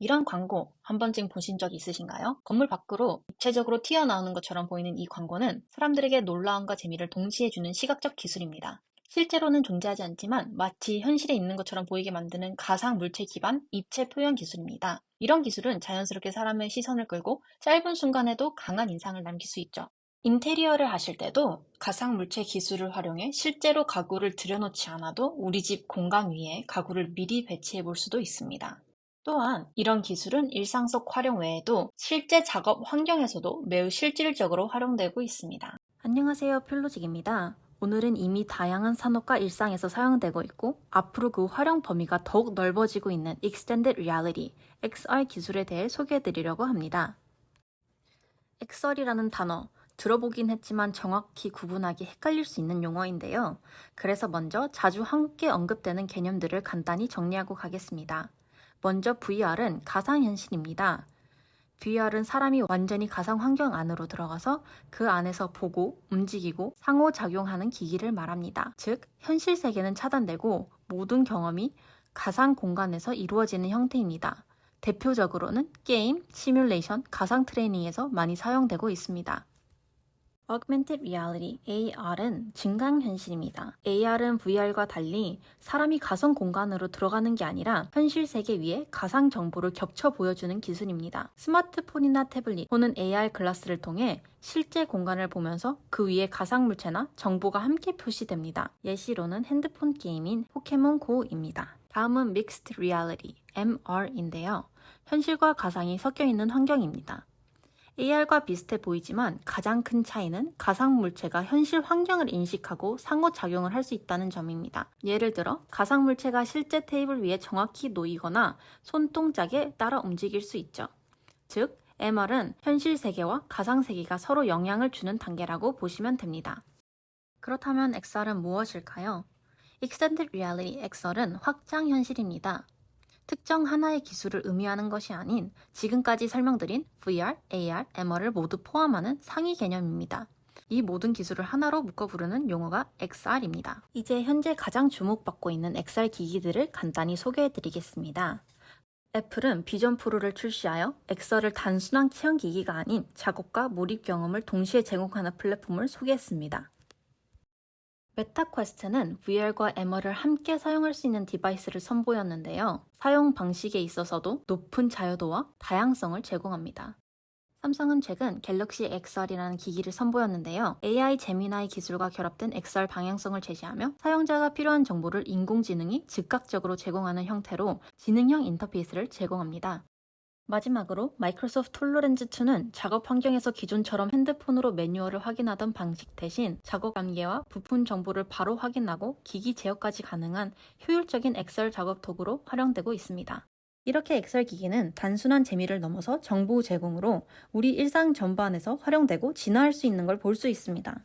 이런 광고 한 번쯤 보신 적 있으신가요? 건물 밖으로 입체적으로 튀어나오는 것처럼 보이는 이 광고는 사람들에게 놀라움과 재미를 동시에 주는 시각적 기술입니다. 실제로는 존재하지 않지만 마치 현실에 있는 것처럼 보이게 만드는 가상 물체 기반 입체 표현 기술입니다. 이런 기술은 자연스럽게 사람의 시선을 끌고 짧은 순간에도 강한 인상을 남길 수 있죠. 인테리어를 하실 때도 가상 물체 기술을 활용해 실제로 가구를 들여놓지 않아도 우리 집 공간 위에 가구를 미리 배치해 볼 수도 있습니다. 또한 이런 기술은 일상 속 활용 외에도 실제 작업 환경에서도 매우 실질적으로 활용되고 있습니다. 안녕하세요. 필로직입니다. 오늘은 이미 다양한 산업과 일상에서 사용되고 있고 앞으로 그 활용 범위가 더욱 넓어지고 있는 Extended Reality, XR 기술에 대해 소개해 드리려고 합니다. XR이라는 단어, 들어보긴 했지만 정확히 구분하기 헷갈릴 수 있는 용어인데요. 그래서 먼저 자주 함께 언급되는 개념들을 간단히 정리하고 가겠습니다. 먼저 VR은 가상현실입니다. VR은 사람이 완전히 가상 환경 안으로 들어가서 그 안에서 보고 움직이고 상호작용하는 기기를 말합니다. 즉, 현실 세계는 차단되고 모든 경험이 가상 공간에서 이루어지는 형태입니다. 대표적으로는 게임, 시뮬레이션, 가상 트레이닝에서 많이 사용되고 있습니다. Augmented Reality, AR은 증강현실입니다. AR은 VR과 달리 사람이 가상 공간으로 들어가는 게 아니라 현실 세계 위에 가상 정보를 겹쳐 보여주는 기술입니다. 스마트폰이나 태블릿 또는 AR 글라스를 통해 실제 공간을 보면서 그 위에 가상 물체나 정보가 함께 표시됩니다. 예시로는 핸드폰 게임인 포켓몬 고입니다. 다음은 Mixed Reality, MR인데요. 현실과 가상이 섞여 있는 환경입니다. AR과 비슷해 보이지만 가장 큰 차이는 가상 물체가 현실 환경을 인식하고 상호작용을 할 수 있다는 점입니다. 예를 들어 가상 물체가 실제 테이블 위에 정확히 놓이거나 손동작에 따라 움직일 수 있죠. 즉, MR은 현실 세계와 가상 세계가 서로 영향을 주는 단계라고 보시면 됩니다. 그렇다면 XR은 무엇일까요? Extended Reality XR은 확장 현실입니다. 특정 하나의 기술을 의미하는 것이 아닌 지금까지 설명드린 VR, AR, MR을 모두 포함하는 상위 개념입니다. 이 모든 기술을 하나로 묶어 부르는 용어가 XR입니다. 이제 현재 가장 주목받고 있는 XR 기기들을 간단히 소개해 드리겠습니다. 애플은 비전 프로를 출시하여 XR을 단순한 체험 기기가 아닌 작업과 몰입 경험을 동시에 제공하는 플랫폼을 소개했습니다. 메타퀘스트는 VR과 MR을 함께 사용할 수 있는 디바이스를 선보였는데요. 사용 방식에 있어서도 높은 자유도와 다양성을 제공합니다. 삼성은 최근 갤럭시 XR이라는 기기를 선보였는데요. AI 제미나이 기술과 결합된 XR 방향성을 제시하며 사용자가 필요한 정보를 인공지능이 즉각적으로 제공하는 형태로 지능형 인터페이스를 제공합니다. 마지막으로 마이크로소프트 톨로렌즈2는 작업 환경에서 기존처럼 핸드폰으로 매뉴얼을 확인하던 방식 대신 작업 단계와 부품 정보를 바로 확인하고 기기 제어까지 가능한 효율적인 엑셀 작업 도구로 활용되고 있습니다. 이렇게 엑셀 기기는 단순한 재미를 넘어서 정보 제공으로 우리 일상 전반에서 활용되고 진화할 수 있는 걸 볼 수 있습니다.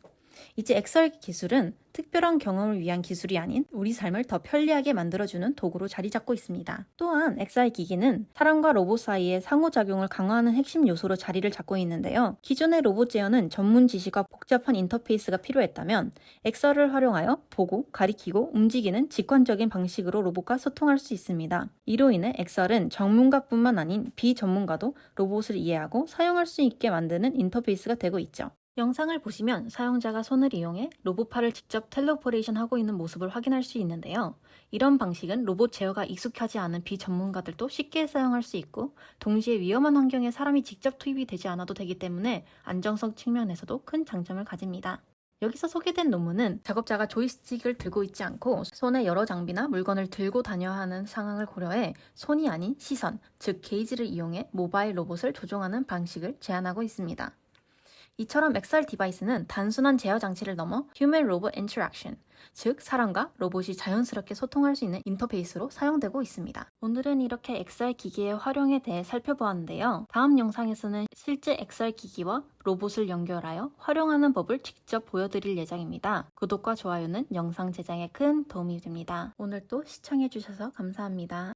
이제 엑셀 기술은 특별한 경험을 위한 기술이 아닌 우리 삶을 더 편리하게 만들어주는 도구로 자리 잡고 있습니다. 또한 엑셀 기기는 사람과 로봇 사이의 상호작용을 강화하는 핵심 요소로 자리를 잡고 있는데요. 기존의 로봇 제어는 전문 지식과 복잡한 인터페이스가 필요했다면 엑셀을 활용하여 보고, 가리키고, 움직이는 직관적인 방식으로 로봇과 소통할 수 있습니다. 이로 인해 엑셀은 전문가뿐만 아닌 비전문가도 로봇을 이해하고 사용할 수 있게 만드는 인터페이스가 되고 있죠. 영상을 보시면 사용자가 손을 이용해 로봇팔을 직접 텔레포레이션 하고 있는 모습을 확인할 수 있는데요. 이런 방식은 로봇 제어가 익숙하지 않은 비전문가들도 쉽게 사용할 수 있고 동시에 위험한 환경에 사람이 직접 투입이 되지 않아도 되기 때문에 안정성 측면에서도 큰 장점을 가집니다. 여기서 소개된 논문은 작업자가 조이스틱을 들고 있지 않고 손에 여러 장비나 물건을 들고 다녀야 하는 상황을 고려해 손이 아닌 시선, 즉 게이지를 이용해 모바일 로봇을 조종하는 방식을 제안하고 있습니다. 이처럼 XR 디바이스는 단순한 제어 장치를 넘어 Human Robot Interaction, 즉 사람과 로봇이 자연스럽게 소통할 수 있는 인터페이스로 사용되고 있습니다. 오늘은 이렇게 XR 기기의 활용에 대해 살펴보았는데요. 다음 영상에서는 실제 XR 기기와 로봇을 연결하여 활용하는 법을 직접 보여드릴 예정입니다. 구독과 좋아요는 영상 제작에 큰 도움이 됩니다. 오늘도 시청해주셔서 감사합니다.